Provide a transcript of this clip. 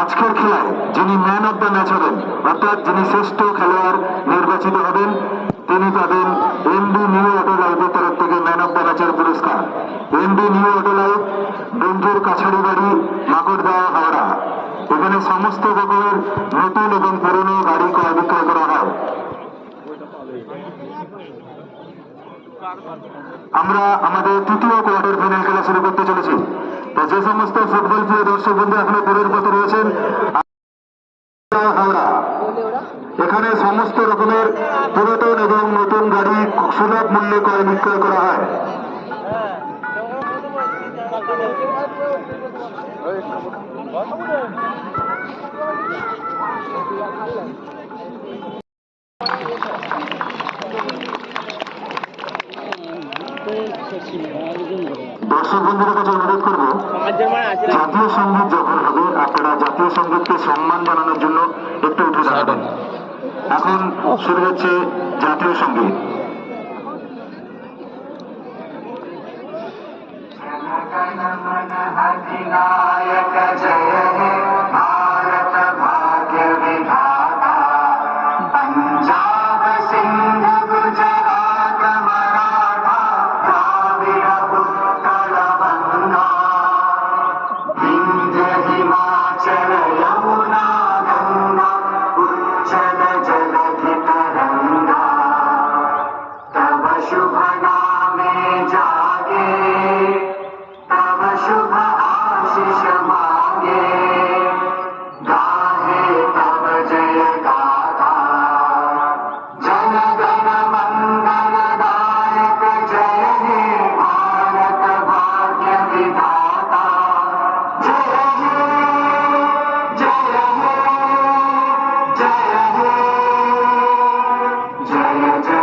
আজকের খেলায় যিনি ম্যান অব দ্য ম্যাচ হবেন, অর্থাৎ যিনি শ্রেষ্ঠ খেলোয়াড় নির্বাচিত হবেন, তিনি পাবেন এমডি নিউ অটো তরফ থেকে ম্যান অব দ্য ম্যাচের পুরস্কার। এমডি নিউ অটো লাইফ বন্ধুর কাছাড়ি বাড়ি মাকড়দা, হাওড়া। এখানে সমস্ত রকমের নতুন এবং পুরনো গাড়ি ক্রয় বিক্রয় করা হয়। আমরা আমাদের তৃতীয় কোয়ার্টার ফাইনাল খেলা শুরু করতে চলেছি। তো যে সমস্ত ফুটবল প্রিয় দর্শক বন্ধু এখনও দূরের পথে রয়েছেন হাওড়া এখানে সমস্ত রকমের পুরাতন এবং নতুন গাড়ি সুলভ মূল্যে ক্রয় বিক্রয় করা হয়। দর্শক বন্ধুদের কাছে অনুরোধ করব জাতীয় সংগীত যখন হবে আপনারা জাতীয় সঙ্গীতকে সম্মান জানানোর জন্য একটু উঠে দাঁড়াবেন এখন শুরু হচ্ছে জাতীয় সংগীত। Utah.